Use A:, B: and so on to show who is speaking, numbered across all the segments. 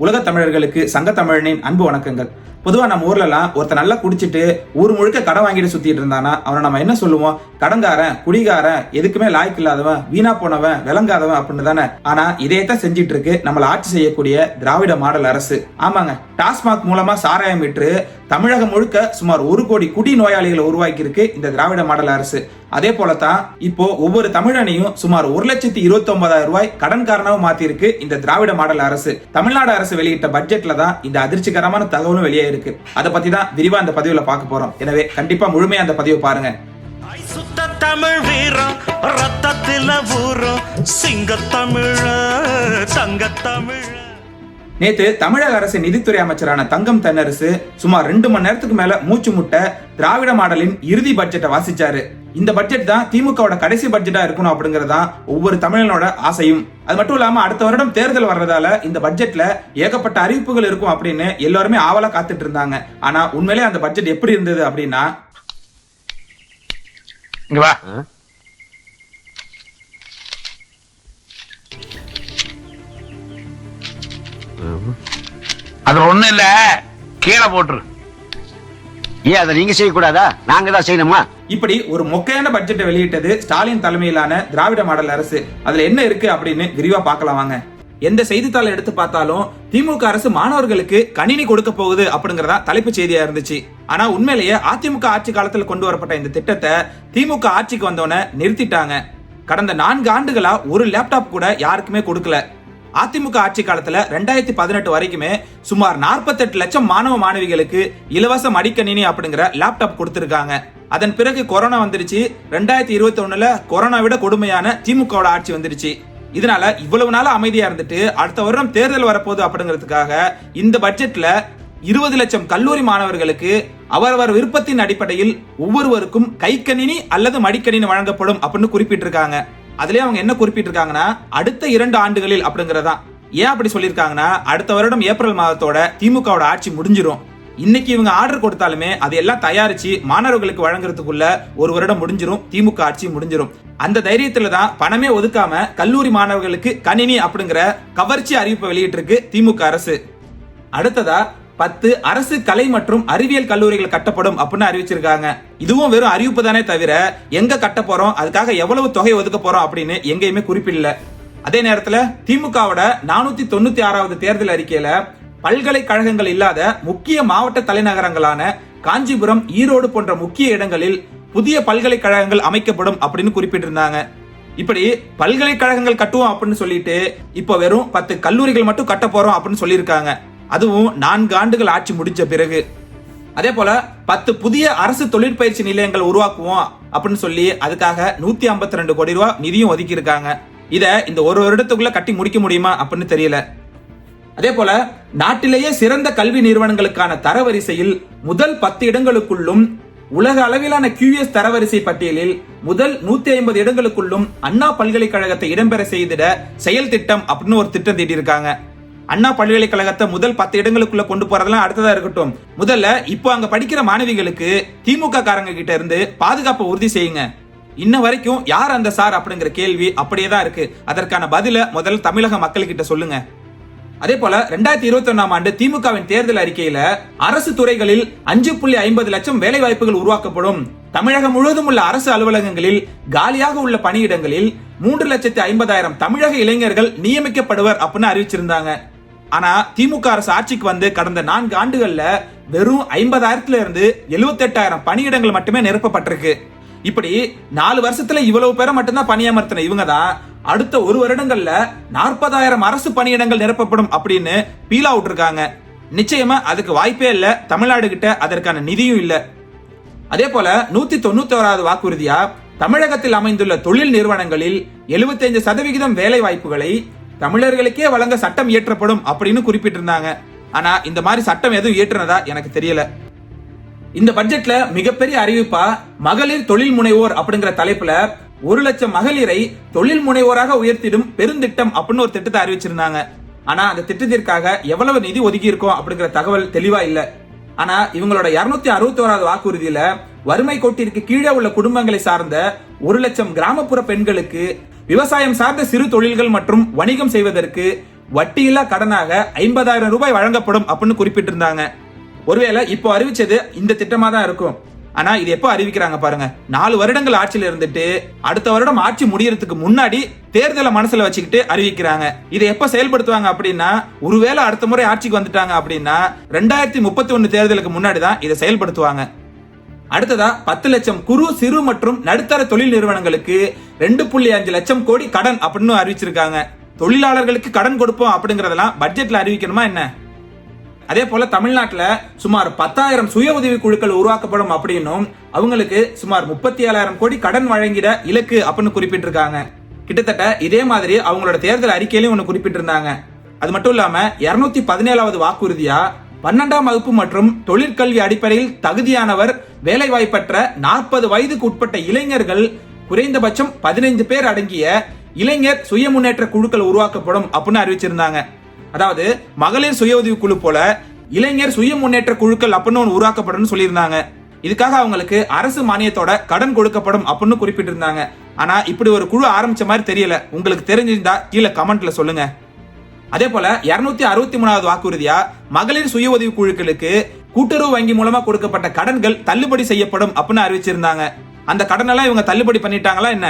A: உலக தமிழர்களுக்கு சங்க தமிழனின் அன்பு வணக்கங்கள். பொதுவாக நம்ம ஊர்லலாம் ஒருத்தன் நல்லா குடிச்சிட்டு ஊர் முழுக்க கடன் வாங்கிட்டு சுத்திட்டு இருந்தானா அவனை நம்ம என்ன சொல்லுவோம்? கடன்காரன் குடிகாரன் எதுக்குமே லாய்க்கு இல்லாதவன் வீணா போனவன் விளங்காதவன் அப்படின்னு தானே. ஆனா இதையத்தான் செஞ்சிட்டு இருக்கு நம்மள ஆட்சி செய்யக்கூடிய திராவிட மாடல் அரசு. ஆமாங்க. டாஸ்மாக் மூலமா சாராயம் விற்று தமிழகம் முழுக்க சுமார் ஒரு கோடி குடி நோயாளிகளை உருவாக்கி இருக்கு இந்த திராவிட மாடல் அரசு. அதே போலத்தான் இப்போ ஒவ்வொரு தமிழனையும் சுமார் ஒரு லட்சத்தி இருபத்தி ஒன்பதாயிரம் ரூபாய் கடன்காரனாவும் மாத்தி இருக்கு இந்த திராவிட மாடல் அரசு. தமிழ்நாடு அரசு வெளியிட்ட பட்ஜெட்ல தான் இந்த அதிர்ச்சிகரமான தகவலும் வெளியே இருக்கு. அதை பத்தி தான் விரிவா இந்த பதிவுல பார்க்க போறோம். எனவே கண்டிப்பா முழுமையா அந்த பதிவை பாருங்க.
B: சுத்த தமிழ் வீரம் ரத்தத்தில ஊறும். சிங்க தமிழ தங்க தமிழ
A: நேத்து தமிழக அரசு நிதித்துறை அமைச்சரான தங்கம் தென்னரசு சுமார் ரெண்டு மணி நேரத்துக்கு மேல மூச்சு முட்ட திராவிட மாடலின் இறுதி பட்ஜெட்டை வாசிச்சாரு. இந்த பட்ஜெட் தான் திமுகவோட கடைசி பட்ஜெட்டா இருக்கணும் அப்படிங்கறதா ஒவ்வொரு தமிழனோட ஆசையும். அது மட்டும் இல்லாம அடுத்த வருடம் தேர்தல் வர்றதால இந்த பட்ஜெட்ல ஏகப்பட்ட அறிவிப்புகள் இருக்கும் அப்படின்னு எல்லாருமே ஆவலா காத்துட்டு இருந்தாங்க. ஆனா உண்மையிலே அந்த பட்ஜெட் எப்படி இருந்தது அப்படின்னா
C: அது ஒண்ணு இல்ல. கீழே போட்டுரு.
D: ஏன் அதை நீங்க செய்யக்கூடாதா? நாங்க தான் செய்யணுமா?
A: இப்படி ஒரு மொக்கையான பட்ஜெட்டை வெளியிட்டது ஸ்டாலின் தலைமையிலான திராவிட மாடல் அரசு. அதுல என்ன இருக்கு அப்படின்னு விரிவா பார்க்கலாம் வாங்க. எந்த செய்தித்தாளை எடுத்து பார்த்தாலும் திமுக அரசு மாணவர்களுக்கு கணினி கொடுக்க போகுது அப்படிங்கறதா தலைப்பு செய்தியா இருந்துச்சு. ஆனா உண்மையிலேயே அதிமுக ஆட்சி காலத்தில் கொண்டு வரப்பட்ட இந்த திட்டத்தை திமுக ஆட்சிக்கு வந்தோடனே நிறுத்திட்டாங்க. கடந்த நான்கு ஆண்டுகளா ஒரு லேப்டாப் கூட யாருக்குமே கொடுக்கல. அதிமுக ஆட்சி காலத்துல ரெண்டாயிரத்தி பதினெட்டு வரைக்குமே சுமார் 48 லட்சம் மாணவ மாணவிகளுக்கு இலவச மடிக்கணினி அப்படிங்கிற லேப்டாப் கொடுத்திருக்காங்க. அதன் பிறகு கொரோனா வந்துருச்சு. ரெண்டாயிரத்தி இருபத்தி ஒண்ணுல கொரோனா விட கொடுமையான திமுகவோட ஆட்சி வந்துருச்சு. இதனால இவ்வளவு நாள் அமைதியா இருந்துட்டு அடுத்த வருடம் தேர்தல் வரப்போகுது அப்படிங்கிறதுக்காக இந்த பட்ஜெட்ல இருபது லட்சம் கல்லூரி மாணவர்களுக்கு அவரவர் விருப்பத்தின் அடிப்படையில் ஒவ்வொருவருக்கும் கைக்கணினி அல்லது மடிக்கணினி வழங்கப்படும் அப்படின்னு குறிப்பிட்டிருக்காங்க. அதுலயே அவங்க என்ன குறிப்பிட்டிருக்காங்கன்னா அடுத்த இரண்டு ஆண்டுகளில் அப்படிங்கறதான் ஏன் அப்படி சொல்லியிருக்காங்கன்னா அடுத்த வருடம் ஏப்ரல் மாதத்தோட திமுகவோட ஆட்சி முடிஞ்சிரும். இன்னைக்கு இவங்க ஆர்டர் கொடுத்தாலுமே அதையெல்லாம் தயாரிச்சு மாணவர்களுக்கு வழங்குறதுக்குள்ள ஒரு வருடம் முடிஞ்சிரும் திமுக ஆட்சி முடிஞ்சிரும். அந்த தைரியத்துல தான் பணமே ஒதுக்காம கல்லூரி மாணவர்களுக்கு கணினி அப்படிங்கிற கவர்ச்சி அறிவிப்பை வெளியிட்டிருக்கு திமுக அரசு. அடுத்ததா பத்து அரசு கலை மற்றும் அறிவியல் கல்லூரிகள் கட்டப்படும் அப்படின்னு அறிவிச்சிருக்காங்க. இதுவும் வெறும் அறிவிப்பு தானே தவிர எங்க கட்ட போறோம் அதுக்காக எவ்வளவு தொகை ஒதுக்க போறோம் அப்படின்னு எங்கேயுமே குறிப்பிடல. அதே நேரத்துல திமுகவோட நானூத்தி தொண்ணூத்தி ஆறாவது தேர்தல் அறிக்கையில பல்கலைக்கழகங்கள் இல்லாத முக்கிய மாவட்ட தலைநகரங்களான காஞ்சிபுரம் ஈரோடு போன்ற முக்கிய இடங்களில் புதிய பல்கலைக்கழகங்கள் அமைக்கப்படும் அப்படின்னு குறிப்பிட்டிருந்தாங்க. இப்படி பல்கலைக்கழகங்கள் கட்டுவோம் அப்படின்னு சொல்லிட்டு இப்போ வெறும் பத்து கல்லூரிகள் மட்டும் கட்ட போறோம் அப்படின்னு சொல்லியிருக்காங்க. அதுவும் நான்கு ஆண்டுகள் ஆட்சி முடிஞ்ச பிறகு. அதே போல பத்து புதிய அரசு தொழிற்பயிற்சி நிலையங்கள் உருவாக்குவோம் அப்படின்னு சொல்லி அதுக்காக நூத்தி ஐம்பத்தி ரெண்டு கோடி ரூபாய் நிதியும் ஒதுக்கி இருக்காங்க இத இந்த ஒரு வருடத்துக்குள்ள கட்டி முடிக்க முடியுமா அப்படின்னு தெரியல. அதே போல நாட்டிலேயே சிறந்த கல்வி நிறுவனங்களுக்கான தரவரிசையில் முதல் பத்து இடங்களுக்குள்ளும் உலக அளவிலான கியூஎஸ் தரவரிசை பட்டியலில் முதல் நூத்தி ஐம்பது இடங்களுக்குள்ளும் அண்ணா பல்கலைக்கழகத்தை இடம்பெற செய்திட செயல் திட்டம் அப்படின்னு ஒரு திட்டம் தீட்டியிருக்காங்க. அண்ணா பல்கலைக்கழகத்தை முதல் பத்து இடங்களுக்குள்ள கொண்டு போறதெல்லாம் அடுத்ததா இருக்கட்டும். முதல்ல இப்போ அங்க படிக்கிற மாணவிகளுக்கு திமுக காரங்க கிட்ட இருந்து பாதுகாப்பை உறுதி செய்யுங்க. இன்ன வரைக்கும் யார் அந்த சார் அப்படிங்கிற கேள்வி அப்படியே தான் இருக்கு. அதற்கான பதில முதல்ல தமிழக மக்கள்கிட்ட சொல்லுங்க. அதே போல ரெண்டாயிரத்தி இருபத்தி ஒன்னாம் ஆண்டு திமுகவின் தேர்தல் அறிக்கையில அரசு துறைகளில் அஞ்சு புள்ளி ஐம்பது லட்சம் வேலை வாய்ப்புகள் உருவாக்கப்படும். தமிழகம் முழுவதும் உள்ள அரசு அலுவலகங்களில் காலியாக உள்ள பணியிடங்களில் மூன்று லட்சத்தி ஐம்பதாயிரம் தமிழக இளைஞர்கள் நியமிக்கப்படுவர் அப்படின்னு அறிவிச்சிருந்தாங்க. ஆனா திமுக அரசு ஆட்சிக்கு வந்து கடந்த நான்கு ஆண்டுகள்ல வெறும் ஐம்பதாயிரத்துல இருந்து எழுபத்தெட்டாயிரம் பணியிடங்கள் மட்டுமே நிரப்பப்பட்டிருக்கு. இப்படி நாலு வருஷத்துல இவ்வளவு பேரை மட்டும்தான் பணியமர்த்தின இவங்க தான் அடுத்த ஒரு வருடங்கள்ல நாற்பதாயிரம் அரசு பணியிடங்கள் நிரப்பப்படும் அப்படின்னு பீலா விட்டுருக்காங்க. நிச்சயமா அதுக்கு வாய்ப்பே இல்ல தமிழ்நாடு கிட்ட அதற்கான நிதியும் இல்ல. அதே போல நூத்தி தொண்ணூத்தி ஓராவது வாக்குறுதியா தமிழகத்தில் அமைந்துள்ள தொழில் நிறுவனங்களில் 75% சதவிகிதம் வேலை வாய்ப்புகளை தமிழர்களுக்கே வழங்க சட்டம் இயற்றப்படும் அப்படின்னு குறிப்பிட்டிருந்தாங்க. ஆனா இந்த மாதிரி சட்டம் எதுவும் இயற்றுனதா எனக்கு தெரியல. இந்த பட்ஜெட்ல மிகப்பெரிய அறிவிப்பா மகளிர் தொழில் முனைவோர் அப்படிங்கிற தலைப்புல ஒரு லட்சம் மகளிரை தொழில் முனைவோராக உயர்த்திடும் பெருந்திட்டம் அப்படின்னு ஒரு திட்டத்தை அறிவிச்சிருந்தாங்க. ஆனா அந்த திட்டத்திற்காக எவ்வளவு நிதி ஒதுக்கி இருக்கோம் அப்படிங்கிற தகவல் தெளிவா இல்ல. ஆனா இவங்களோட இருநூத்தி அறுபத்தி ஓராவது வாக்குறுதியில வறுமை கோட்டிற்கு கீழே உள்ள குடும்பங்களை சார்ந்த ஒரு லட்சம் கிராமப்புற பெண்களுக்கு விவசாயம் சார்ந்த சிறு தொழில்கள் மற்றும் வணிகம் செய்வதற்கு வட்டியில்லா கடனாக ஐம்பதாயிரம் ரூபாய் வழங்கப்படும் அப்படின்னு குறிப்பிட்டிருந்தாங்க. ஒருவேளை இப்போ அறிவிச்சது இந்த திட்டமா தான் இருக்கும். ஆனா இது எப்போ அறிவிக்கிறாங்க பாருங்க. நாலு வருடங்கள் ஆட்சியில் இருந்துட்டு அடுத்த வருடம் ஆட்சி முடியறதுக்கு முன்னாடி தேர்தலை மனசுல வச்சுக்கிட்டு அறிவிக்கிறாங்க. இதை எப்ப செயல்படுத்துவாங்க அப்படின்னா ஒருவேளை அடுத்த முறை ஆட்சிக்கு வந்துட்டாங்க அப்படின்னா ரெண்டாயிரத்தி முப்பத்தி ஒன்னு தேர்தலுக்கு முன்னாடி தான் இதை செயல்படுத்துவாங்க. அடுத்ததா பத்து லட்சம் குறு சிறு மற்றும் நடுத்தர தொழில் நிறுவனங்களுக்கு ரெண்டு புள்ளி அஞ்சு லட்சம் கோடி கடன் அப்படின்னு அறிவிச்சிருக்காங்க. தொழிலாளர்களுக்கு கடன் கொடுப்போம் அப்படிங்கறதெல்லாம் பட்ஜெட்ல அறிவிக்கணுமா என்ன? அதே போல தமிழ்நாட்டில் சுமார் பத்தாயிரம் சுய உதவி குழுக்கள் உருவாக்கப்படும் அப்படின்னும் அவங்களுக்கு சுமார் முப்பத்தி ஏழாயிரம் கோடி கடன் வழங்கிட இலக்கு அப்படின்னு குறிப்பிட்டிருக்காங்க. கிட்டத்தட்ட இதே மாதிரி அவங்களோட தேர்தல் அறிக்கையிலும் ஒன்று குறிப்பிட்டிருந்தாங்க. அது மட்டும் இல்லாம இருநூத்தி பதினேழாவது வாக்குறுதியா பன்னெண்டாம் வகுப்பு மற்றும் தொழிற்கல்வி அடிப்படையில் தகுதியானவர் வேலைவாய்ப்பற்ற நாற்பது வயதுக்கு உட்பட்ட இளைஞர்கள் குறைந்தபட்சம் பதினைந்து பேர் அடங்கிய இளைஞர் சுய முன்னேற்ற குழுக்கள் உருவாக்கப்படும் அப்படின்னு அறிவிச்சிருந்தாங்க. அதாவது மகளிர் சுய உதவி குழு போல இளைஞர் சுய முன்னேற்ற குழுக்கள் அப்படின்னு ஒன்று உருவாக்கப்படும் சொல்லியிருந்தாங்க. இதுக்காக அவங்களுக்கு அரசு மானியத்தோட கடன் கொடுக்கப்படும் அப்படின்னு குறிப்பிட்டிருந்தாங்க. ஆனா இப்படி ஒரு குழு ஆரம்பிச்ச மாதிரி தெரியல. உங்களுக்கு தெரிஞ்சிருந்தா கீழே கமெண்ட்ல சொல்லுங்க. அதே போல இருநூத்தி அறுபத்தி மூணாவது வாக்குறுதியா மகளிர் சுய உதவி குழுக்களுக்கு கூட்டுறவு வங்கி மூலமா கொடுக்கப்பட்ட கடன்கள் தள்ளுபடி செய்யப்படும் அப்படின்னு அறிவிச்சிருந்தாங்க. அந்த கடனெல்லாம் இவங்க தள்ளுபடி பண்ணிட்டாங்களா என்ன?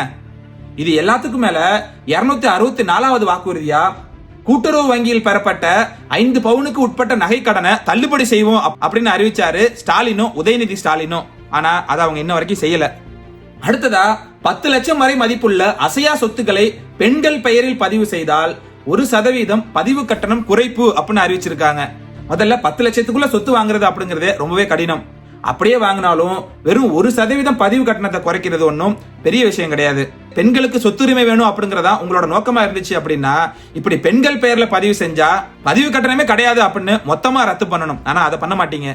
A: இது எல்லாத்துக்கும் மேல இருநூத்தி அறுபத்தி நாலாவது வாக்குறுதியா கூட்டுறவு வங்கியில் பெறப்பட்ட ஐந்து பவுனுக்கு உட்பட்ட நகை கடனை தள்ளுபடி செய்வோம் அப்- அப்படின்னு அறிவிச்சாரு ஸ்டாலினும் உதயநிதி ஸ்டாலினும் ஆனா அதை அவங்க இன்ன வரைக்கும் செய்யல. அடுத்ததா பத்து லட்சம் வரை மதிப்புள்ள அசையா சொத்துக்களை பெண்கள் பெயரில் பதிவு செய்தால் ஒரு சதவீதம் பதிவு கட்டணம் குறைப்பு அப்படின்னு அறிவிச்சிருக்காங்க. முதல்ல பத்து லட்சத்துக்குள்ள சொத்து வாங்குறது அப்படிங்கறதே ரொம்பவே கடினம். அப்படியே வாங்கினாலும் வெறும் ஒரு சதவீதம் பதிவு கட்டணத்தை குறைக்கிறது ஒன்றும் பெரிய விஷயம் கிடையாது. பெண்களுக்கு சொத்துரிமை வேணும் அப்படிங்கறதா உங்களோட நோக்கமா இருந்துச்சு அப்படின்னா இப்படி பெண்கள் பெயர்ல பதிவு செஞ்சா பதிவு கட்டணமே கிடையாது அப்படின்னு மொத்தமா ரத்து பண்ணணும். ஆனா அதை பண்ண மாட்டீங்க.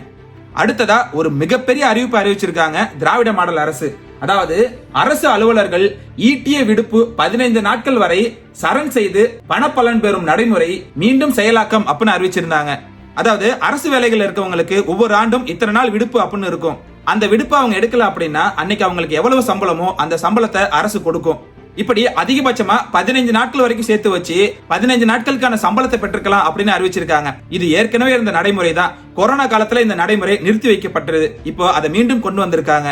A: அடுத்ததா ஒரு மிகப்பெரிய அறிவிப்பு அறிவிச்சிருக்காங்க திராவிட மாடல் அரசு. அதாவது அரசு அலுவலர்கள் ஈட்டிய விடுப்பு பதினைந்து நாட்கள் வரை சரண் செய்து பணப்பலன் பெறும் நடைமுறை மீண்டும் செயலாக்கம் அப்படின்னு அறிவிச்சிருந்தாங்க. அதாவது அரசு வேலைகள் இருக்கவங்களுக்கு ஒவ்வொரு ஆண்டும் இத்தனை நாள் விடுப்பு அப்படின்னு இருக்கும். அந்த விடுப்பு அவங்க எடுக்கல அப்படின்னா அன்னைக்கு அவங்களுக்கு எவ்வளவு சம்பளமோ அந்த சம்பளத்தை அரசு கொடுக்கும். இப்படி அதிகபட்சமா பதினைஞ்சு நாட்கள் வரைக்கும் சேர்த்து வச்சு பதினைஞ்சு நாட்களுக்கான சம்பளத்தை பெற்றுக்கலாம் அப்படின்னு அறிவிச்சிருக்காங்க. இது ஏற்கனவே இருந்த நடைமுறை தான் கொரோனா காலத்துல இந்த நடைமுறை நிறுத்தி வைக்கப்பட்டது. இப்போ அதை மீண்டும் கொண்டு வந்திருக்காங்க.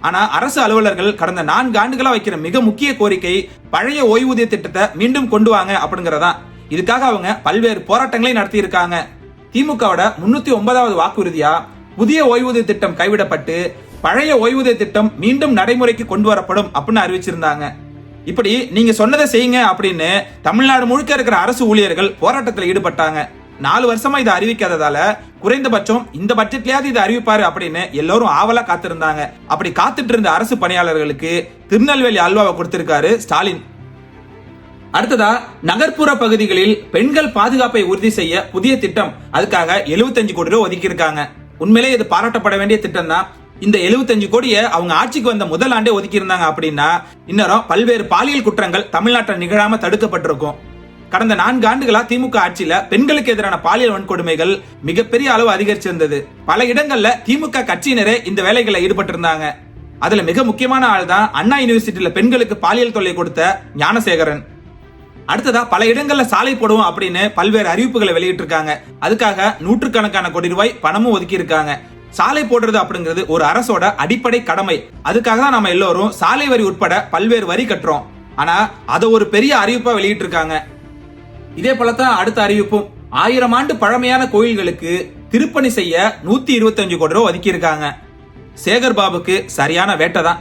A: ஆனா அரசு அலுவலர்கள் கடந்த நான்கு ஆண்டுகளா வைக்கிற மிக முக்கிய கோரிக்கை பழைய ஓய்வூதிய திட்டத்தை மீண்டும் கொண்டு வாங்க அப்படிங்கறதா இதுக்காக அவங்க பல்வேறு போராட்டங்களை நடத்தி இருக்காங்க திமுகவோட முன்னூத்தி ஒன்பதாவது வாக்குறுதியா புதிய ஓய்வூதிய திட்டம் கைவிடப்பட்டு பழைய ஓய்வூதிய திட்டம் மீண்டும் நடைமுறைக்கு கொண்டு வரப்படும் அப்படின்னு அறிவிச்சிருந்தாங்க. இப்படி நீங்க சொன்னதை செய்யுங்க அப்படின்னு தமிழ்நாடு முழுக்க இருக்கிற அரசு ஊழியர்கள் போராட்டத்தில் ஈடுபட்டாங்க. நாலு வருஷமா இதை அறிவிக்காததால குறைந்தபட்சம் இந்த பட்ஜெட்லயாவது இதை அறிவிப்பாரு அப்படின்னு எல்லாரும் ஆவலா காத்திருந்தாங்க. அப்படி காத்துட்டு இருந்த அரசு பணியாளர்களுக்கு திருநெல்வேலி அல்வாவை கொடுத்திருக்காரு ஸ்டாலின். அடுத்ததா நகர்ப்புற பகுதிகளில் பெண்கள் பாதுகாப்பை உறுதி செய்ய புதிய திட்டம். அதுக்காக 75 கோடி ரூபாய் ஒதுக்கி இருக்காங்க உண்மையிலே இது பாராட்டப்பட வேண்டிய திட்டம் தான். இந்த 75 கோடியை அவங்க ஆட்சிக்கு வந்த முதல் ஆண்டே ஒதுக்கி இருந்தாங்க அப்படின்னா இன்னும் பல்வேறு பாலியல் குற்றங்கள் தமிழ்நாட்டில் நிகழாம தடுக்கப்பட்டிருக்கும். கடந்த நான்கு ஆண்டுகளா திமுக ஆட்சியில பெண்களுக்கு எதிரான பாலியல் வன்கொடுமைகள் மிகப்பெரிய அளவு அதிகரிச்சிருந்தது. பல இடங்கள்ல திமுக கட்சியினரே இந்த வேலைகளில் ஈடுபட்டிருந்தாங்க. அதுல மிக முக்கியமான ஆள் தான் அண்ணா யூனிவர்சிட்டியில பெண்களுக்கு பாலியல் தொல்லை கொடுத்த ஞானசேகரன். அடுத்ததா பல இடங்கள்ல சாலை போடுவோம் அப்படின்னு பல்வேறு அறிவிப்புகளை வெளியிட்டிருக்காங்க. அதுக்காக நூற்றுக்கணக்கான கோடி ரூபாய் பணமும் ஒதுக்கி இருக்காங்க சாலை போடுறது அப்படிங்கிறது ஒரு அரசோட அடிப்படை கடமை. அதுக்காக தான் நம்ம எல்லோரும் சாலை வரி உட்பட பல்வேறு வரி கட்டுறோம். ஆனா அதை ஒரு பெரிய அறிவிப்பா வெளியிட்டிருக்காங்க. இதே போலத்தான் அடுத்த அறிவிப்பும். ஆயிரம் ஆண்டு பழமையான கோயில்களுக்கு திருப்பணி செய்ய நூத்தி இருபத்தஞ்சு கோடி ரூபா ஒதுக்கி இருக்காங்க சேகர் பாபுக்கு சரியான வேட்டை தான்.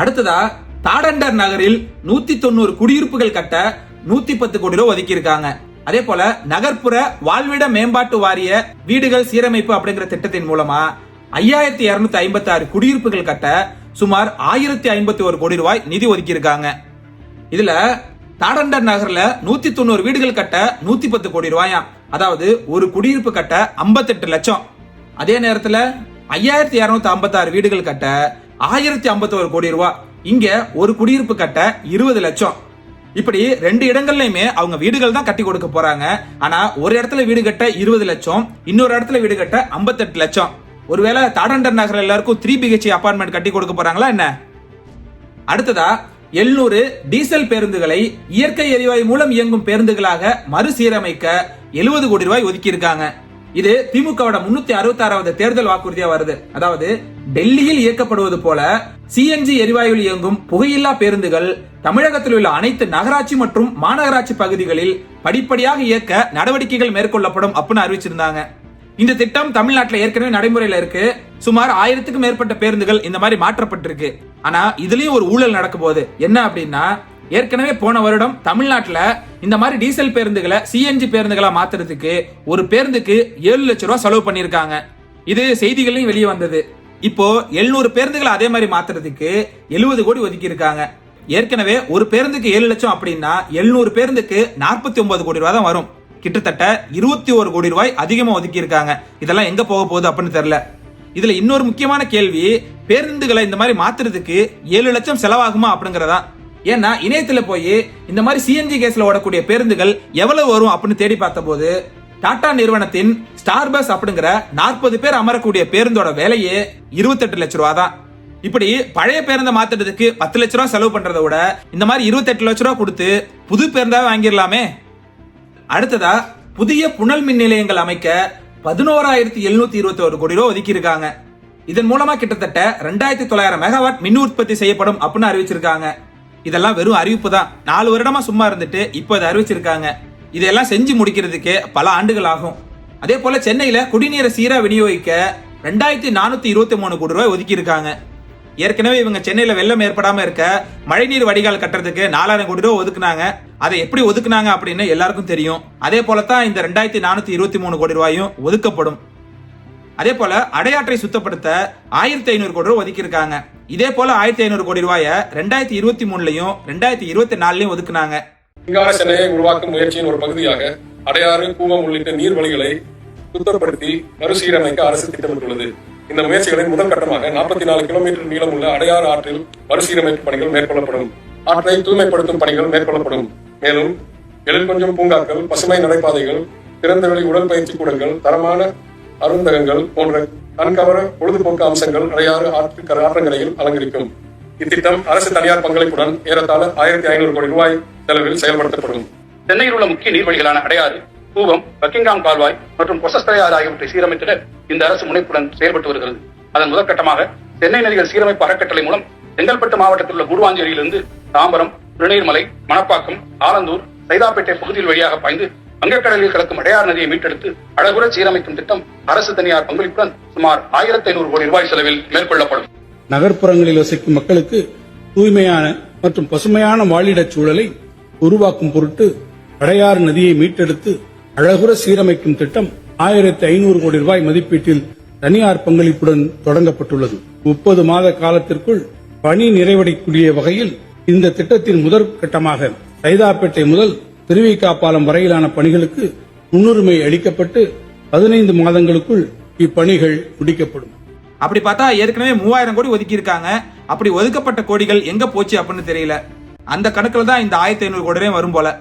A: அடுத்ததா தாடண்டர் நகரில் நூத்தி தொண்ணூறு குடியிருப்புகள் கட்ட நூத்தி பத்து கோடி ரூபா ஒதுக்கி இருக்காங்க அதே போல நகர்ப்புற வாழ்விட மேம்பாட்டு வாரிய வீடுகள் சீரமைப்பு அப்படிங்கிற திட்டத்தின் மூலமா ஐயாயிரத்தி இருநூத்தி ஐம்பத்தி ஆறு குடியிருப்புகள் கட்ட சுமார் ஆயிரத்தி ஐம்பத்தி ஒரு கோடி ரூபாய் நிதி ஒதுக்கி இருக்காங்க இதுல தாடண்டர் நகர்ல நூத்தி தொண்ணூறு வீடுகள் கட்ட நூத்தி பத்து கோடி ரூபாயாம் அதாவது ஒரு குடியிருப்பு கட்ட 58 லட்சம். அதே நேரத்துல ஐயாயிரத்தி இருநூத்தி ஐம்பத்தாறு வீடுகள் கட்ட ஆயிரத்தி ஐம்பத்தோரு கோடி ரூபாய் இங்க ஒரு குடியிருப்பு கட்ட இருபது லட்சம். இப்படி ரெண்டு இடங்கள்லயுமே அவங்க வீடுகள் தான் கட்டி கொடுக்க போறாங்க. ஆனா ஒரு இடத்துல வீடு கட்ட இருபது லட்சம் இன்னொரு இடத்துல வீடு கட்ட 58 லட்சம். ஒருவேளை தாடண்டர் நகர் எல்லாருக்கும் த்ரீ பிஹெச்ஏ அபார்ட்மெண்ட் கட்டி கொடுக்க போறாங்களா என்ன? அடுத்ததா எழுநூறு டீசல் பேருந்துகளை இயற்கை எரிவாயு மூலம் இயங்கும் பேருந்துகளாக மறுசீரமைக்க எழுபது கோடி ரூபாய் ஒதுக்கியிருக்காங்க. இது திமுகவோட முன்னூத்தி அறுபத்தி ஆறாவது தேர்தல் வாக்குறுதியா வருது. அதாவது டெல்லியில் இயக்கப்படுவது போல சிஎன்ஜி எரிவாயுவில் இயங்கும் புகையில்லா பேருந்துகள் தமிழகத்தில் உள்ள அனைத்து நகராட்சி மற்றும் மாநகராட்சி பகுதிகளில் படிப்படியாக இயக்க நடவடிக்கைகள் மேற்கொள்ளப்படும் அப்படின்னு அறிவிச்சிருந்தாங்க. இந்த திட்டம் தமிழ்நாட்டில் ஏற்கனவே நடைமுறையில இருக்கு. சுமார் ஆயிரத்துக்கும் மேற்பட்ட பேருந்துகள் இந்த மாதிரி மாற்றப்பட்டிருக்கு. ஆனா இதுலயும் ஒரு ஊழல் நடக்க போகுது. என்ன அப்படின்னா ஏற்கனவே போன வருடம் தமிழ்நாட்டில் இந்த மாதிரி டீசல் பேருந்துகளை சிஎன்ஜி பேருந்துகளா மாத்துறதுக்கு ஒரு பேருந்துக்கு ஏழு லட்சம் ரூபாய் செலவு பண்ணிருக்காங்க இது செய்திகளையும் வெளியே வந்தது. இப்போ எழுநூறு பேருந்துகளை அதே மாதிரி மாத்துறதுக்கு எழுபது கோடி ஒதுக்கி இருக்காங்க ஏற்கனவே ஒரு பேருந்துக்கு ஏழு லட்சம் அப்படின்னா எழுநூறு பேருந்துக்கு நாற்பத்தி ஒன்பது கோடி ரூபாய் தான் வரும். கிட்டத்தட்ட இருபத்தி ஒரு கோடி ரூபாய் அதிகமாக ஒதுக்கியிருக்காங்க. இதெல்லாம் எங்க போக போகுது அப்படின்னு தெரியல. இதுல இன்னொரு முக்கியமான கேள்வி பேருந்துகளை இந்த மாதிரி மாத்துறதுக்கு ஏழு லட்சம் செலவாகுமா அப்படிங்கறதா? ஏன்னா இணையத்துல போய் இந்த மாதிரி சிஎன்ஜி கேஸ்ல ஓடக்கூடிய பேருந்துகள் எவ்வளவு வரும் அப்படின்னு தேடி பார்த்தபோது டாடா நிறுவனத்தின் ஸ்டார் பஸ் அப்படிங்கிற நாற்பது பேர் அமரக்கூடிய பேருந்தோட விலையே இருபத்தெட்டு லட்ச ரூபா தான் இப்படி பழைய பேருந்தை மாத்துறதுக்கு பத்து லட்ச ரூபா செலவு பண்றதை விட இந்த மாதிரி இருபத்தெட்டு லட்ச ரூபா கொடுத்து புது பேருந்தாவே வாங்கிடலாமே. அடுத்ததா புதிய புனல் மின் நிலையங்கள் அமைக்க பதினோராயிரத்தி எழுநூத்தி இருபத்தி ஒரு கோடி ரூபாய் ஒதுக்கியிருக்காங்க. இதன் மூலமா கிட்டத்தட்ட ரெண்டாயிரத்தி தொள்ளாயிரம் மெகாவாட் மின் உற்பத்தி செய்யப்படும் அப்படின்னு அறிவிச்சிருக்காங்க. இதெல்லாம் வெறும் அறிவிப்பு தான். நாலு வருடமா சும்மா இருந்துட்டு இப்போ இதை அறிவிச்சிருக்காங்க. இதெல்லாம் செஞ்சு முடிக்கிறதுக்கு பல ஆண்டுகள் ஆகும். அதே போல சென்னையில குடிநீரை சீரா விநியோகிக்க ரெண்டாயிரத்தி நானூத்தி இருபத்தி மூணு கோடி ரூபாய் ஒதுக்கி இருக்காங்க ஏற்கனவே இவங்க சென்னையில வெள்ளம் ஏற்படாம இருக்க மழைநீர் வடிகால் கட்டுறதுக்கு நாலாயிரம் கோடி ரூபாய் ஒதுக்குனாங்க. அதை எப்படி ஒதுக்குனாங்க அப்படின்னு எல்லாருக்கும் தெரியும். அதே போலத்தான் இந்த ரெண்டாயிரத்தி நானூத்தி இருபத்தி மூணு கோடி ரூபாயும் ஒதுக்கப்படும். அதே போல அடையாற்றை சுத்தப்படுத்த ஆயிரத்தி ஐநூறு கோடி ரூபாய் ஒதுக்கியிருக்காங்க. இதே போல ஆயிரத்தி ஐநூறு கோடி ரூபாய ரெண்டாயிரத்தி இருபத்தி மூணுலயும் ரெண்டாயிரத்தி இருபத்தி நாலுலயும் ஒதுக்குனாங்க.
E: சென்னையை உருவாக்கும் முயற்சியின் ஒரு பகுதியாக அடையாறு கூவம் உள்ளிட்ட நீர்வழிகளை சுத்தப்படுத்தி மறுசீரமைக்க அரசு திட்டமிட்டுள்ளது. இந்த முயற்சிகளின் முதல் கட்டமாக நாற்பத்தி நாலு கிலோமீட்டர் நீளமுள்ள அடையாறு ஆற்றில் மறுசீரமைப்பு பணிகள் மேற்கொள்ளப்படும். ஆற்றை தூய்மைப்படுத்தும் பணிகள் மேற்கொள்ளப்படும். மேலும் எழிற்கொஞ்சம் பூங்காக்கள் பசுமை நடைபாதைகள் திறந்தவெளி உடற்பயிற்சி கூடங்கள் தரமான அருந்தகங்கள் போன்ற கண்கவர பொழுதுபோக்கு அம்சங்கள் அடையாறு ஆற்று ஆற்றங்கரையில் அலங்கரிக்கும். இத்திட்டம் அரசு தனியார் பங்களிப்புடன் ஏறத்தாழ ஆயிரத்தி ஐநூறு கோடி ரூபாய் செலவில் செயல்படுத்தப்படும்.
F: சென்னையில் உள்ள முக்கிய நீர்வழிகளான அடையாறு கூவம் பக்கிங்காம் கால்வாய் மற்றும் பொசஸ்தரையாறு ஆகியவற்றை சீரமைத்திட இந்த அரசு முனைப்புடன் செயல்பட்டு வருகிறது. அதன் முதற்கட்டமாக சென்னை நதிகள் சீரமைப்பு அறக்கட்டளை மூலம் செங்கல்பட்டு மாவட்டத்தில் உள்ள கூடுவாஞ்சேரியிலிருந்து தாம்பரம் திருநீர்மலை மணப்பாக்கம் ஆலந்தூர் சைதாப்பேட்டை பகுதியில் வழியாக பாய்ந்து வங்கக்கடலில் கலக்கும் அடையார் நதியை மீட்டெடுத்து அழகுற சீரமைக்கும் திட்டம் அரசு தனியார் பங்களிப்புடன் சுமார் ஆயிரத்தி ஐநூறு கோடி ரூபாய் செலவில் மேற்கொள்ளப்படும்.
G: நகர்ப்புறங்களில் வசிக்கும் மக்களுக்கு தூய்மையான மற்றும் பசுமையான வாழிடச் சூழலை உருவாக்கும் பொருட்டு அடையார் நதியை மீட்டெடுத்து அழகுற சீரமைக்கும் திட்டம் ஆயிரத்தி ஐநூறு கோடி ரூபாய் மதிப்பீட்டில் தனியார் பங்களிப்புடன் தொடங்கப்பட்டுள்ளது. முப்பது மாத காலத்திற்குள் பணி நிறைவடைக்கூடிய வகையில் இந்த திட்டத்தின் முதற் கட்டமாக சைதாப்பேட்டை முதல் திருவிக்காப்பாலம் வரையிலான பணிகளுக்கு முன்னுரிமை அளிக்கப்பட்டு பதினைந்து மாதங்களுக்குள் இப்பணிகள் முடிக்கப்படும்.
A: அப்படி பார்த்தா ஏற்கனவே மூவாயிரம் கோடி ஒதுக்கி இருக்காங்க அப்படி ஒதுக்கப்பட்ட கோடிகள் எங்க போச்சு அப்படின்னு தெரியல. அந்த கணக்குல தான் இந்த ஆயிரத்தி ஐநூறு கோடி வரும் போல.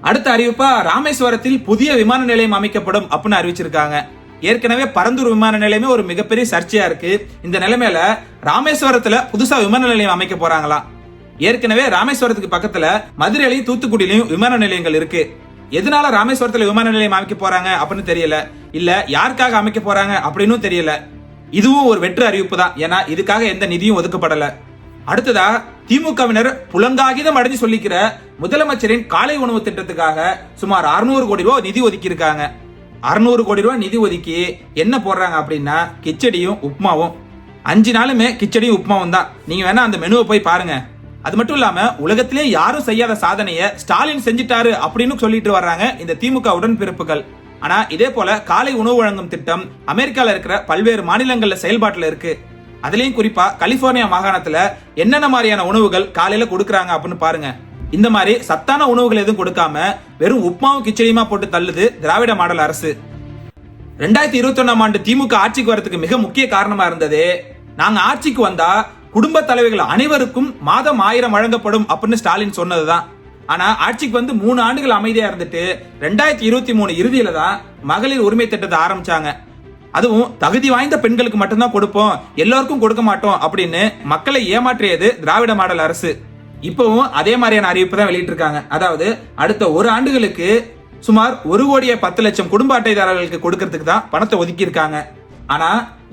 A: அடுத்த அறிவிப்பா ராமேஸ்வரத்தில் புதிய விமான நிலையம் அமைக்கப்படும் அப்படின்னு அறிவிச்சிருக்காங்க. ஏற்கனவே பரந்தூர் விமான நிலையமே ஒரு மிகப்பெரிய சர்ச்சையா இருக்கு. இந்த நிலைமையில ராமேஸ்வரத்துல புதுசா விமான நிலையம் அமைக்க போறாங்களா? ஏற்கனவே ராமேஸ்வரத்துக்கு பக்கத்துல மதுரையிலையும் தூத்துக்குடியிலையும் விமான நிலையங்கள் இருக்கு. எதனால ராமேஸ்வரத்துல விமான நிலையம் அமைக்க போறாங்க அப்படின்னு தெரியல. இல்ல யாருக்காக அமைக்க போறாங்க அப்படின்னும் தெரியல. இதுவும் ஒரு வெற்று அறிவிப்பு தான். ஏன்னா இதுக்காக எந்த நிதியும் ஒதுக்கப்படல. அடுத்ததா திமுகவினர் புலங்காகிதம் அடைஞ்சு சொல்லிக்கிற முதலமைச்சரின் காலை உணவு திட்டத்துக்காக சுமார் 600 கோடி ரூபாய் நிதி ஒதுக்கி இருக்காங்க 600 கோடி ரூபாய் நிதி ஒதுக்கி என்ன போடுறாங்க அப்படின்னா கிச்சடியும் உப்புமாவும். அஞ்சு நாளுமே கிச்சடியும் உப்புமாவும் தான். நீங்க வேணா அந்த மெனுவை போய் பாருங்க. அது மட்டும் இல்லாம உலகத்திலே யாரும் செய்யாத சாதனையை ஸ்டாலின் செஞ்சிட்டாரு அப்படின்னு சொல்லிட்டு வர்றாங்க இந்த திமுக உடன்பிறப்புகள். ஆனா இதே போல காலை உணவு வழங்கும் திட்டம் அமெரிக்கால இருக்கிற பல்வேறு மாநிலங்கள்ல செயல்பாட்டுல இருக்கு. அதுலயும் குறிப்பா கலிபோர்னியா மாகாணத்துல என்னென்ன மாதிரியான உணவுகள் காலையில கொடுக்கறாங்க அப்படின்னு பாருங்க. இந்த மாதிரி சத்தான உணவுகள் எதுவும் கொடுக்காம வெறும் உப்மாவும் கிச்சடியுமா போட்டு தள்ளுது திராவிட மாடல் அரசு. ரெண்டாயிரத்தி இருபத்தி ஒன்னாம் ஆண்டு திமுக ஆட்சிக்கு வரதுக்கு மிக முக்கிய காரணமா இருந்தது நாங்க ஆட்சிக்கு வந்தா குடும்ப தலைவர்கள் அனைவருக்கும் மாதம் ஆயிரம் வழங்கப்படும் அப்படின்னு ஸ்டாலின் சொன்னதுதான். ஆனா ஆட்சிக்கு வந்து மூணு ஆண்டுகள் அமைதியா இருந்துட்டு ரெண்டாயிரத்தி இருபத்தி மூணு இறுதியில தான் மகளிர் உரிமை திட்டத்தை ஆரம்பிச்சாங்க. அதுவும் தகுதி வாய்ந்த பெண்களுக்கு மட்டும்தான் கொடுப்போம் எல்லாருக்கும் கொடுக்க மாட்டோம் அப்படின்னு மக்களை ஏமாற்றியது திராவிட மாடல் அரசு. இப்பவும் அதே மாதிரியான அறிவிப்பு தான் வெளியிட்டிருக்காங்க. அதாவது அடுத்த ஒரு ஆண்டுகளுக்கு சுமார் ஒரு கோடியே பத்து லட்சம் குடும்ப அட்டைதாரர்களுக்கு கொடுக்கறதுக்கு தான் பணத்தை ஒதுக்கி இருக்காங்க ஆனா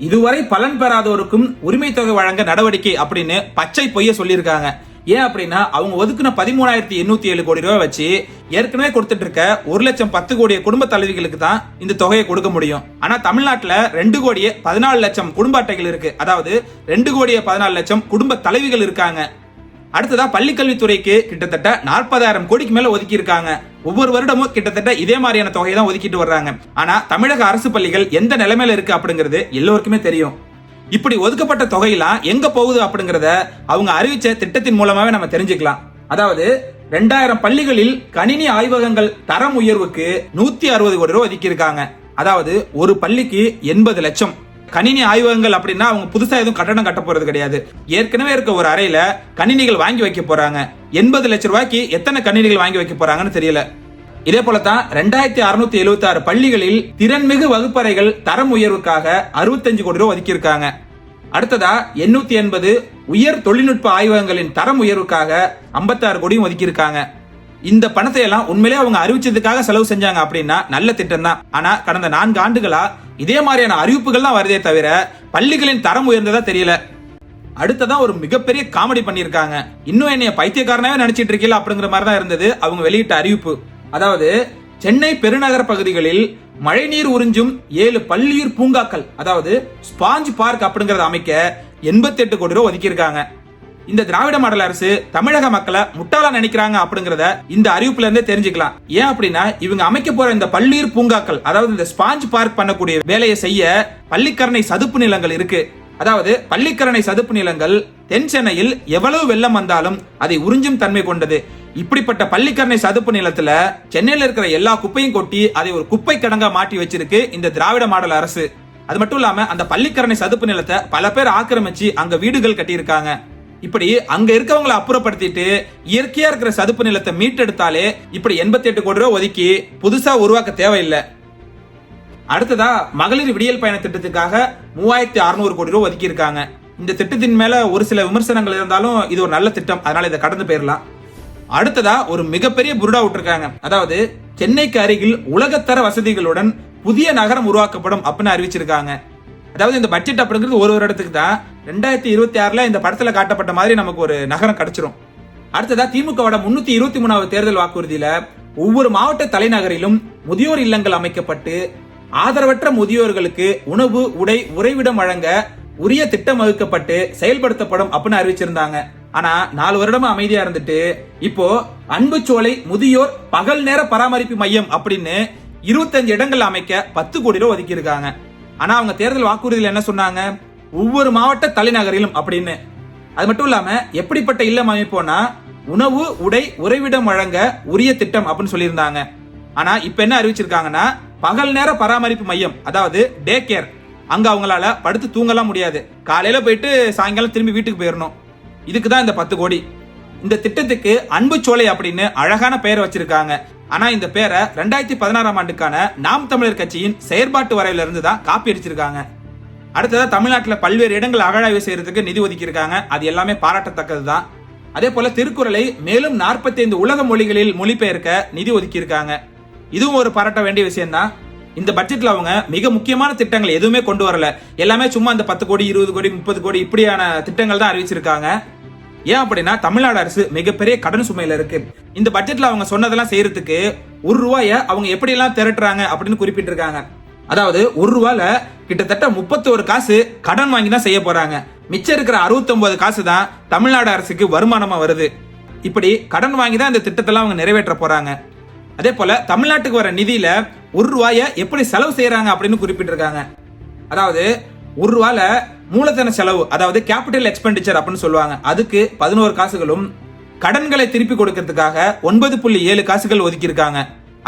A: இதுவரை பலன் பெறாதோருக்கும் உரிமை தொகை வழங்க நடவடிக்கை அப்படின்னு பச்சை பொய்ய சொல்லியிருக்காங்க. ஏன் அப்படின்னா அவங்க ஒதுக்குன பதிமூணாயிரத்தி எண்ணூத்தி ஏழு கோடி ரூபாய் வச்சு ஏற்கனவே கொடுத்துட்டு இருக்க ஒரு லட்சம் பத்து கோடிய குடும்ப தலைவிகளுக்கு தான் இந்த தொகையை கொடுக்க முடியும். ஆனா தமிழ்நாட்டுல ரெண்டு கோடியே பதினாலு லட்சம் குடும்ப அட்டைகள் இருக்கு. அதாவது ரெண்டு கோடியே பதினாலு லட்சம் குடும்ப தலைவிகள் இருக்காங்க. அடுத்ததா பள்ளிக்கல்வித்துறைக்கு கிட்டத்தட்ட நாற்பதாயிரம் கோடிக்கு மேல ஒதுக்கி இருக்காங்க ஒவ்வொரு வருடமும் கிட்டத்தட்ட இதே மாதிரியான தொகையை தான் ஒதுக்கிட்டு வர்றாங்க. ஆனா தமிழக அரசு பள்ளிகள் எந்த நிலைமையில இருக்கு அப்படிங்கிறது எல்லோருக்குமே தெரியும். இப்படி ஒதுக்கப்பட்ட தொகையெல்லாம் எங்க போகுது அப்படிங்கறத அவங்க அறிவிச்ச திட்டத்தின் மூலமாவே நம்ம தெரிஞ்சுக்கலாம். அதாவது ரெண்டாயிரம் பள்ளிகளில் கணினி ஆய்வகங்கள் தரம் உயர்வுக்கு நூத்தி அறுபது கோடி ரூபாய் ஒதுக்கி இருக்காங்க அதாவது ஒரு பள்ளிக்கு எண்பது லட்சம். கணினி ஆய்வகங்கள் அப்படின்னா அவங்க புதுசா எதுவும் கட்டணம் கட்ட போறது கிடையாது. ஏற்கனவே இருக்க ஒரு அறையில கணினிகள் வாங்கி வைக்க போறாங்க. எண்பது லட்சம் ரூபாய்க்கு எத்தனை கணினிகள் வாங்கி வைக்க போறாங்கன்னு தெரியல. இதே போலதான் ரெண்டாயிரத்தி அறுநூத்தி எழுபத்தி ஆறு பள்ளிகளில் திறன்மிகு வகுப்பறைகள் தரம் உயர்வுக்காக அறுபத்தஞ்சு கோடி ரூபாய் ஒதுக்கியிருக்காங்க. அடுத்ததா எண்ணூத்தி எண்பது உயர் தொழில்நுட்ப ஆய்வகங்களின் தரம் உயர்வுக்காக 56 கோடியும் ஒதுக்கியிருக்காங்க. இந்த பணத்தை எல்லாம் உண்மையிலே அவங்க அறிவிச்சதுக்காக செலவு செஞ்சாங்க அப்படின்னா நல்ல திட்டம் தான் ஆனா கடந்த நான்கு ஆண்டுகளா இதே மாதிரியான அறிவிப்புகள் தான் வருதே தவிர பள்ளிகளின் தரம் உயர்ந்ததா தெரியல. அடுத்ததான் ஒரு மிகப்பெரிய காமெடி பண்ணியிருக்காங்க. இன்னும் என்னைய பைத்தியக்காரனாவே நினைச்சிட்டு இருக்கீங்களா அப்படிங்கிற மாதிரி தான் இருந்தது அவங்க வெளியிட்ட அறிவிப்பு. அதாவது சென்னை பெருநகர பகுதிகளில் மழைநீர் உறிஞ்சும் ஏழு பள்ளியூர் பூங்காக்கள் அதாவது ஸ்பாஞ்ச் பார்க் அப்படிங்கறத அமைக்க 88 கோடி ரூபாய் ஒதுக்கியிருக்காங்க. இந்த திராவிட மாடல் அரசு தமிழக மக்களை முட்டாளா நினைக்கிறாங்க அப்படிங்கறத இந்த அறிவிப்புல இருந்தே தெரிஞ்சுக்கலாம். ஏன் அப்படின்னா இவங்க அமைக்க போற இந்த பள்ளியூர் பூங்காக்கள் அதாவது இந்த ஸ்பாஞ்ச் பார்க் பண்ணக்கூடிய வேலையை செய்ய பள்ளிக்கரணை சதுப்பு நிலங்கள் இருக்கு. அதாவது பள்ளிக்கரணை சதுப்பு நிலங்கள் தென் சென்னையில் எவ்வளவு வெள்ளம் வந்தாலும் அதை உறிஞ்சும் தன்மை கொண்டது. இப்படிப்பட்ட பள்ளிக்கரணை சதுப்பு நிலத்துல சென்னையில இருக்கிற எல்லா குப்பையும் கொட்டி அதை ஒரு குப்பை கிடங்கா மாட்டி வச்சிருக்கு இந்த திராவிட மாடல் அரசு. அது மட்டும் இல்லாம அந்த பள்ளிக்கரணை சதுப்பு நிலத்தை பல பேர் ஆக்கிரமிச்சு அங்க வீடுகள் கட்டியிருக்காங்க. இப்படி அங்க இருக்கவங்களை அப்புறப்படுத்திட்டு இயற்கையா இருக்கிற சதுப்பு நிலத்தை மீட்டெடுத்தாலே இப்படி 88 கோடி ரூபாய் ஒதுக்கி புதுசா உருவாக்க தேவையில்லை. அடுத்ததா மகளிர் விடியல் பயண திட்டத்துக்காக மூவாயிரத்தி அறுநூறு கோடி ரூபாய் ஒதுக்கியிருக்காங்க. இந்த திட்டத்தின் மேல ஒரு சில விமர்சனங்கள் இருந்தாலும் இது ஒரு நல்ல திட்டம். அதனால இதை கடந்து போயிடலாம் அடுத்ததா ஒரு மிகப்பெரிய புருடா விட்டுருக்காங்க. அதாவது சென்னைக்கு அருகில் உலகத்தர வசதிகளுடன் புதிய நகரம் உருவாக்கப்படும் அப்படின்னு அறிவிச்சிருக்காங்க. அதாவது இந்த பட்ஜெட் அப்படிங்கிறது ஒரு வருடத்துக்கு தான். ரெண்டாயிரத்தி இருபத்தி ஆறுல இந்த படத்துல காட்டப்பட்ட மாதிரி நமக்கு ஒரு நகரம் கிடைச்சிரும். அடுத்ததா திமுகவோட முன்னூத்தி இருபத்தி மூணாவது தேர்தல் வாக்குறுதியில ஒவ்வொரு மாவட்ட தலைநகரிலும் முதியோர் இல்லங்கள் அமைக்கப்பட்டு ஆதரவற்ற முதியோர்களுக்கு உணவு உடை உறைவிடம் வழங்க உரிய திட்டம் வகுக்கப்பட்டு செயல்படுத்தப்படும் அப்படின்னு அறிவிச்சிருந்தாங்க. ஆனா நாலு வருடமா அமைதியா இருந்துட்டு இப்போ அன்புச்சோலை முதியோர் பகல் நேர பராமரிப்பு மையம் அப்படின்னு இருபத்தஞ்சு இடங்கள் அமைக்க பத்து கோடி ரூபாய் ஒதுக்கி இருக்காங்க. ஆனா அவங்க தேர்தல் வாக்குறுதியில் என்ன சொன்னாங்க? ஒவ்வொரு மாவட்ட தலைநகரிலும் அப்படின்னு. அது மட்டும் இல்லாம எப்படிப்பட்ட இல்லம் அமைப்போம்னா உணவு உடை உறைவிடம் வழங்க உரிய திட்டம் அப்படின்னு சொல்லியிருந்தாங்க. ஆனா இப்ப என்ன அறிவிச்சிருக்காங்கன்னா பகல் நேர பராமரிப்பு மையம் அதாவது டே கேர் அங்க அவங்களால படுத்து தூங்கலாம் முடியாது. காலையில போயிட்டு சாயங்காலம் திரும்பி வீட்டுக்கு போயிடணும் இதுக்கு தான் இந்த பத்து கோடி. இந்த திட்டத்துக்கு அன்பு சோலை அப்படின்னு அழகான பெயர் வச்சிருக்காங்க. ஆனா இந்த பேரை ரெண்டாயிரத்தி பதினாறாம் ஆண்டுக்கான நாம் தமிழர் கட்சியின் செயற்பாட்டு வரையில இருந்து தான் காப்பி அடிச்சிருக்காங்க. அடுத்ததா தமிழ்நாட்டில் பல்வேறு இடங்கள் அகழாய்வு செய்யறதுக்கு நிதி ஒதுக்கியிருக்காங்க. அது எல்லாமே பாராட்டத்தக்கது தான் அதே போல திருக்குறளை மேலும் 45 உலக மொழிகளில் மொழிபெயர்க்க நிதி ஒதுக்கியிருக்காங்க. இதுவும் ஒரு பாராட்ட வேண்டிய விஷயம் தான் இந்த பட்ஜெட்ல அவங்க மிக முக்கியமான திட்டங்கள் எதுவுமே கொண்டு வரல. எல்லாமே சும்மா இந்த பத்து கோடி இருபது கோடி முப்பது கோடி இப்படியான திட்டங்கள் தான் அறிவிச்சிருக்காங்க. ஏன் அப்படின்னா தமிழ்நாடு அரசு மிகப்பெரிய கடன் சுமையில இருக்கு. இந்த பட்ஜெட்ல அவங்க சொன்னதெல்லாம் செய்யறதுக்கு ஒரு ரூபாய அவங்க எப்படி எல்லாம் திரட்டுறாங்க அப்படின்னு குறிப்பிட்டிருக்காங்க. அதாவது ஒரு ரூபால கிட்டத்தட்ட முப்பத்தோரு காசு கடன் வாங்கி தான் செய்ய போறாங்க. மிச்சம் இருக்கிற 69 காசு தான் தமிழ்நாடு அரசுக்கு வருமானமா வருது. இப்படி கடன் வாங்கி தான் இந்த திட்டத்தெல்லாம் அவங்க நிறைவேற்ற போறாங்க. அதே போல தமிழ்நாட்டுக்கு வர நிதியில ஒரு ரூபாய எப்படி செலவு செய்யறாங்க அப்படின்னு குறிப்பிட்டிருக்காங்க. அதாவது ஒரு ரூபால மூலதன செலவு அதாவது கேபிட்டல் எக்ஸ்பெண்டிச்சர் அப்படின்னு சொல்லுவாங்க. அதுக்கு பதினோரு காசுகளும் கடன்களை திருப்பி கொடுக்கறதுக்காக ஒன்பது புள்ளி ஏழு காசுகள் ஒதுக்கியிருக்காங்க.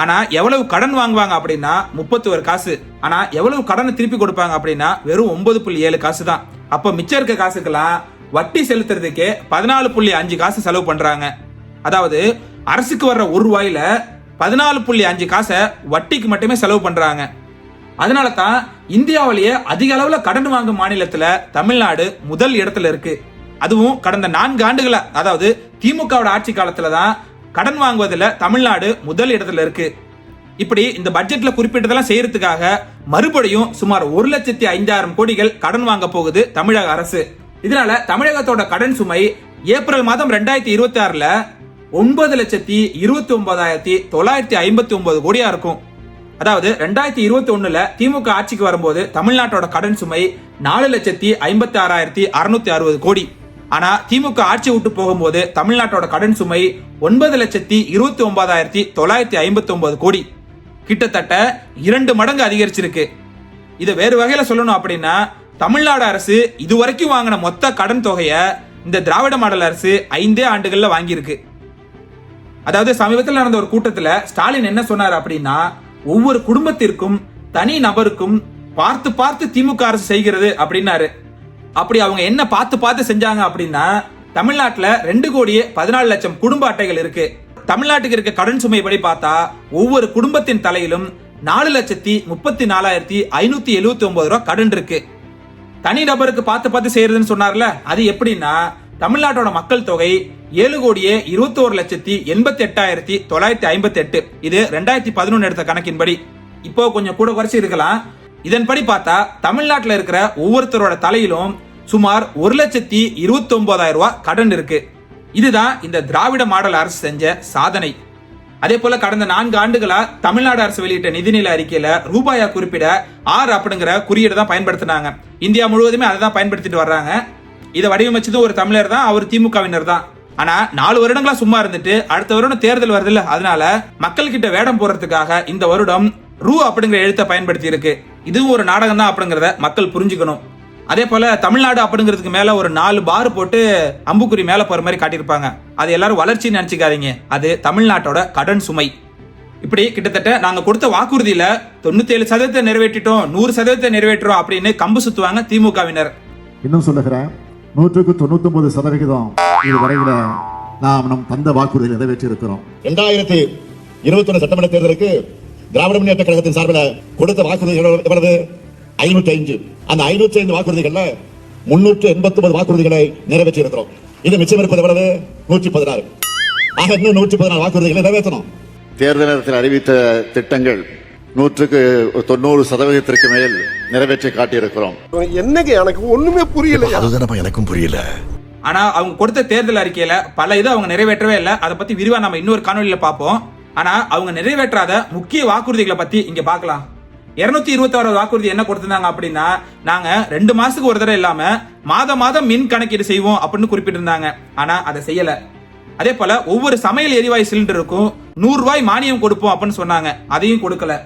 A: ஆனா எவ்வளவு கடன் வாங்குவாங்க அப்படின்னா முப்பத்தோரு காசு. ஆனா எவ்வளவு கடனை திருப்பி கொடுப்பாங்க அப்படின்னா வெறும் ஒன்பது புள்ளி ஏழு காசு தான். அப்ப மிச்சம் இருக்க காசுக்கெல்லாம் வட்டி செலுத்துறதுக்கே பதினாலு புள்ளி அஞ்சு காசு செலவு பண்றாங்க. அதாவது அரசுக்கு வர்ற ஒரு ரூபாயில பதினாலு புள்ளி அஞ்சு காசை வட்டிக்கு மட்டுமே செலவு பண்றாங்க. அதனால தான் இந்தியாவிலேயே அதிக அளவில் கடன் வாங்கும் மாநிலத்தில் தமிழ்நாடு முதல் இடத்துல இருக்கு. அதுவும் கடந்த நான்கு ஆண்டுகளை அதாவது திமுகவோட ஆட்சி காலத்தில் தான் கடன் வாங்குவதில் தமிழ்நாடு முதல் இடத்துல இருக்கு. இப்படி இந்த பட்ஜெட்ல குறிப்பிட்டதெல்லாம் செய்யறதுக்காக மறுபடியும் சுமார் ஒரு லட்சத்தி ஐந்தாயிரம் கோடிகள் கடன் வாங்க போகுது தமிழக அரசு. இதனால தமிழகத்தோட கடன் சுமை ஏப்ரல் மாதம் ரெண்டாயிரத்தி இருபத்தி ஆறுல ஒன்பது லட்சத்தி இருபத்தி ஒன்பதாயிரத்தி தொள்ளாயிரத்தி ஐம்பத்தி ஒன்பது கோடியா இருக்கும். அதாவது ரெண்டாயிரத்தி இருபத்தி ஒண்ணுல திமுக ஆட்சிக்கு வரும்போது தமிழ்நாட்டோட கடன் சுமை நாலு லட்சத்தி ஐம்பத்தி ஆறாயிரத்தி அறுநூத்தி அறுபது கோடி. ஆனா திமுக ஆட்சி விட்டு போகும்போது தமிழ்நாட்டோட கடன் சுமை ஒன்பது லட்சத்தி இருபத்தி ஒன்பதாயிரத்தி தொள்ளாயிரத்தி ஐம்பத்தி ஒன்பது கோடி. கிட்டத்தட்ட இரண்டு மடங்கு அதிகரிச்சிருக்கு. இதை வேறு வகையில சொல்லணும் அப்படின்னா தமிழ்நாடு அரசு இதுவரைக்கும் வாங்கின மொத்த கடன் தொகையை இந்த திராவிட மாடல் அரசு ஐந்தே ஆண்டுகள்ல வாங்கியிருக்கு. அதாவது சமீபத்தில் நடந்த ஒரு கூட்டத்தில் ஸ்டாலின் என்ன சொன்னார் அப்படின்னா ஒவ்வொரு குடும்பத்திற்கும் தனி நபருக்கும் பார்த்து பார்த்து திமுக அரசு செய்கிறது அப்படின்னாரு. அப்படி அவங்க என்ன பார்த்து பார்த்து செஞ்சாங்க அப்படின்னா தமிழ்நாட்டில் ரெண்டு கோடியே பதினாலு லட்சம் குடும்ப அட்டைகள் இருக்கு. தமிழ்நாட்டுக்கு இருக்க கடன் சுமை படி பார்த்தா ஒவ்வொரு குடும்பத்தின் தலையிலும் நாலு லட்சத்தி முப்பத்தி நாலாயிரத்தி ஐநூத்தி எழுபத்தி ஒன்பது ரூபா கடன் இருக்கு. தனி நபருக்கு பார்த்து பார்த்து செய்யறதுன்னு சொன்னார்ல அது எப்படின்னா தமிழ்நாட்டோட மக்கள் தொகை ஏழு கோடியே இருபத்தி ஒரு லட்சத்தி எண்பத்தி எட்டாயிரத்தி தொள்ளாயிரத்தி ஐம்பத்தி எட்டு இது ரெண்டாயிரத்தி பதினொன்று எடுத்த கணக்கின்படி. இப்போ கொஞ்சம் கூட குறைச்சி இருக்கலாம். இதன்படி பார்த்தா தமிழ்நாட்டில் இருக்கிற ஒவ்வொருத்தரோட தலையிலும் சுமார் ஒரு லட்சத்தி இருபத்தி ஒன்பதாயிரம் ரூபாய் கடன் இருக்கு. இதுதான் இந்த திராவிட மாடல் அரசு செஞ்ச சாதனை. அதே போல கடந்த நான்கு ஆண்டுகளா தமிழ்நாடு அரசு வெளியிட்ட நிதிநிலை அறிக்கையில ரூபாயா குறிப்பிட ஆர் அப்படிங்கிற குறியீடு தான் பயன்படுத்தினாங்க. இந்தியா முழுவதுமே அதை தான் பயன்படுத்திட்டு வர்றாங்க. இதை வடிவமைச்சது ஒரு தமிழர் தான் அவர் திமுகவினர் தான். ஆனா நாலு வருடங்களா சும்மா இருந்துட்டு அடுத்த வருடம் தேர்தல் வருது இல்ல அதனால மக்கள் கிட்ட வேடம் போடுறதுக்காக இந்த வருடம் ரூ அப்படிங்கிற எழுத்தை பயன்படுத்தி இருக்கு இதுவும் ஒரு நாடகம் தான் அப்படிங்கறத மக்கள் புரிஞ்சுக்கணும். அதே போல தமிழ்நாடு அப்படிங்கிறதுக்கு மேல ஒரு நாலு பார் போட்டு அம்புக்குறி மேல போற மாதிரி காட்டியிருப்பாங்க. அது எல்லாரும் வளர்ச்சின்னு நினைச்சுக்காதீங்க. அது தமிழ்நாட்டோட கடன் சுமை. இப்படி கிட்டத்தட்ட நாங்க கொடுத்த வாக்குறுதியில தொண்ணூத்தி ஏழு சதவீதத்தை நிறைவேற்றிட்டோம் நூறு சதவீதத்தை நிறைவேற்றுறோம் அப்படின்னு கம்பு சுத்துவாங்க திமுகவினர்.
H: இன்னும் சொல்லுகிறேன். நூற்றுக்கு தொண்ணூத்தொன்பது சதவிகிதம் இதுவரையில நாம் நம் தந்த வாக்குறுதியை நிறைவேற்றி இருக்கிறோம்
I: இரண்டாயிரத்தி இருபத்தி ஒன்று சட்டமன்ற தேர்தலுக்கு திராவிட முன்னேற்ற கழகத்தின் சார்பில் கொடுத்த வாக்குறுதிகள் எவ்வளவு ஐநூற்றி ஐந்து. அந்த ஐநூற்றி ஐந்து வாக்குறுதிகள்ல முன்னூற்று எண்பத்தி ஒன்பது வாக்குறுதிகளை நிறைவேற்றி இருக்கிறோம் இது மிச்சம் இருப்பது எவ்வளவு? நூற்றி பதினாறு. ஆக இன்னும் நூற்றி பதினாறு வாக்குறுதிகளை நிறைவேற்றணும்.
H: தேர்தல் நேரத்தில் அறிவித்த திட்டங்கள் நூற்றுக்கு தொண்ணூறு சதவீதத்திற்கு மேல் நிறைவேற்றி காட்டியிருக்கிறோம்.
I: என்னங்க எனக்கு ஒண்ணுமே புரியல
J: அதுதானப்பா எனக்கும் புரியல.
A: ஆனா அவங்க கொடுத்த தேர்தல் அறிக்கையில பல இதை அவங்க நிறைவேற்றவே இல்லை. அதை பத்தி விரிவா நம்ம இன்னொரு காணொலியில பார்ப்போம். ஆனா அவங்க நிறைவேற்றாத முக்கிய வாக்குறுதிகளை பத்தி இங்க பார்க்கலாம். இருநூத்தி இருபத்தி வாக்குறுதி என்ன கொடுத்திருந்தாங்க அப்படின்னா நாங்க ரெண்டு மாசத்துக்கு ஒரு தடவை இல்லாம மாதம் மாதம் மின் கணக்கீடு செய்வோம் அப்படின்னு குறிப்பிட்டிருந்தாங்க. ஆனா அதை செய்யல. அதே போல ஒவ்வொரு சமையல் எரிவாயு சிலிண்டருக்கும் நூறு ரூபாய் மானியம் கொடுப்போம் அப்படின்னு சொன்னாங்க. அதையும் கொடுக்கல.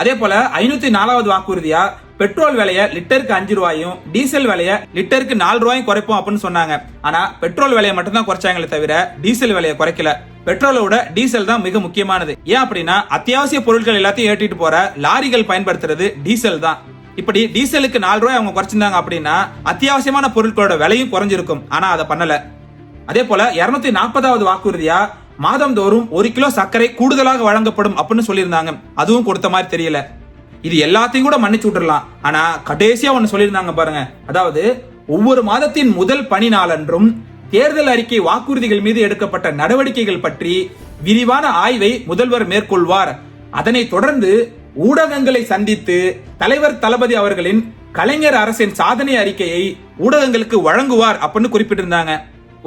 A: அதே போல ஐநூத்தி நாலாவது வாக்குறுதியா பெட்ரோல் விலைய லிட்டருக்கு அஞ்சு ரூபாயும் டீசல் விலைய லிட்டருக்கு நாலு ரூபாயும் குறைப்போம் அப்படின்னு சொன்னாங்க. ஆனா பெட்ரோல் விலையை மட்டும் தான் குறைச்சாங்களே தவிர டீசல் விலையை குறைக்கல. பெட்ரோலோட டீசல் தான் மிக முக்கியமானது. ஏன் அப்படின்னா அத்தியாவசிய பொருட்கள் எல்லாத்தையும் ஏற்றிட்டு போற லாரிகள் பயன்படுத்துறது டீசல் தான். இப்படி டீசலுக்கு நாலு ரூபாய் அவங்க குறைச்சிருந்தாங்க அப்படின்னா அத்தியாவசியமான பொருட்களோட விலையும் குறைஞ்சிருக்கும். ஆனா அதை பண்ணல. அதே போல இருநூத்தி நாற்பதாவது வாக்குறுதியா மாதந்தோறும் ஒரு கிலோ சர்க்கரை கூடுதலாக வழங்கப்படும் அப்படின்னு சொல்லியிருந்தாங்க. அதுவும் கொடுத்த மாதிரி தெரியல. இது எல்லாத்தையும் கூட மன்னிச்சு விட்டுறலாம். ஆனா கடைசியா ஒன்னு சொல்லியிருந்தாங்க பாருங்க. அதாவது ஒவ்வொரு மாதத்தின் முதல் பணி நாளன்றும் தேர்தல் அறிக்கை வாக்குறுதிகள் மீது எடுக்கப்பட்ட நடவடிக்கைகள் பற்றி விரிவான ஆய்வை முதல்வர் மேற்கொள்வார். அதனைத் தொடர்ந்து ஊடகங்களை சந்தித்து தலைவர் தளபதி அவர்களின் கலைஞர் அரசின் சாதனை அறிக்கையை ஊடகங்களுக்கு வழங்குவார் அப்படின்னு குறிப்பிட்டிருந்தாங்க.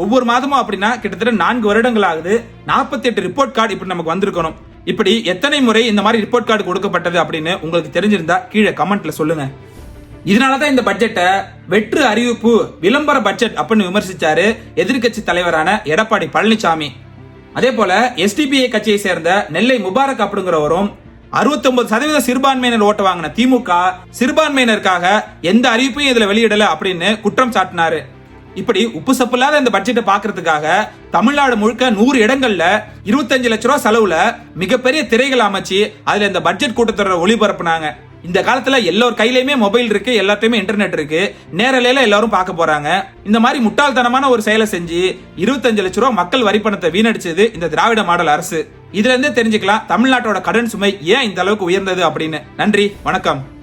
A: ஒவ்வொரு மாதமும் அப்படின்னா கிட்டத்தட்ட நான்கு வருடங்கள் ஆகுது. நாற்பத்தி எட்டு ரிப்போர்ட் கார்டு இப்படி நமக்கு வந்திருக்கணும். இப்படி எத்தனை முறை இந்த மாதிரி ரிப்போர்ட் கார்டு கொடுக்கப்பட்டது அப்படின்னு உங்களுக்கு தெரிஞ்சிருந்தா கீழே கமெண்ட்ல சொல்லுங்க. இதனாலதான் இந்த பட்ஜெட்டை வெற்று அறிவிப்பு விளம்பர பட்ஜெட் அப்படின்னு விமர்சிச்சாரு எதிர்க்கட்சி தலைவரான எடப்பாடி பழனிசாமி. அதே போல எஸ்டிபிஐ கட்சியை சேர்ந்த நெல்லை முபாரக் அப்படிங்கிறவரும் 69% சதவீத சிறுபான்மையினர் ஓட்டு வாங்கின திமுக சிறுபான்மையினருக்காக எந்த அறிவிப்பையும் இதுல வெளியிடல அப்படின்னு குற்றம் சாட்டினாரு. இப்படி உப்பு சப்பில்லாத இந்த பட்ஜெட்டை பாக்குறதுக்காக தமிழ்நாடு முழுக்க நூறு இடங்கள்ல இருபத்தஞ்சு லட்ச ரூபா செலவுல மிகப்பெரிய திரைகள் அமைச்சு அதுல இந்த பட்ஜெட் கூட்டத்தொடரை ஒளிபரப்புனாங்க. இந்த காலத்துல எல்லோர் கையிலயுமே மொபைல் இருக்கு எல்லாத்தையுமே இன்டர்நெட் இருக்கு. நேரலையில எல்லாரும் பார்க்க போறாங்க. இந்த மாதிரி முட்டாள்தனமான ஒரு செயலை செஞ்சு இருபத்தஞ்சு லட்ச ரூபா மக்கள் வரி பணத்தை வீணடிச்சது இந்த திராவிட மாடல் அரசு. இதுல இருந்தே தெரிஞ்சுக்கலாம் தமிழ்நாட்டோட கடன் சுமை ஏன் இந்த அளவுக்கு உயர்ந்தது அப்படின்னு. நன்றி வணக்கம்.